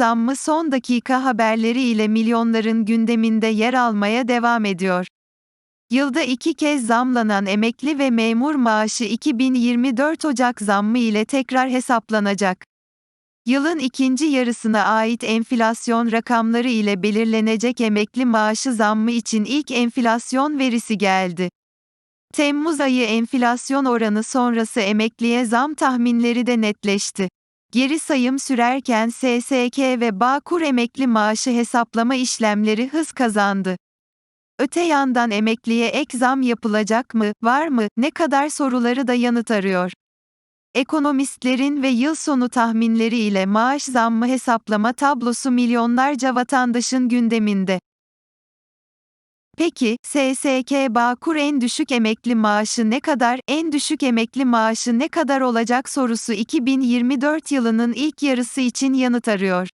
zammı son dakika haberleri ile milyonların gündeminde yer almaya devam ediyor. Yılda iki kez zamlanan emekli ve memur maaşı 2024 Ocak zammı ile tekrar hesaplanacak. Yılın ikinci yarısına ait enflasyon rakamları ile belirlenecek emekli maaşı zammı için ilk enflasyon verisi geldi. Temmuz ayı enflasyon oranı sonrası emekliye zam tahminleri de netleşti. Geri sayım sürerken SSK ve Bağkur emekli maaşı hesaplama işlemleri hız kazandı. Öte yandan emekliye ek zam yapılacak mı, var mı, ne kadar soruları da yanıt arıyor. Ekonomistlerin ve yıl sonu tahminleri ile maaş zammı hesaplama tablosu milyonlarca vatandaşın gündeminde. Peki, SSK Bağkur en düşük emekli maaşı ne kadar, en düşük emekli maaşı ne kadar olacak sorusu 2024 yılının ilk yarısı için yanıt arıyor.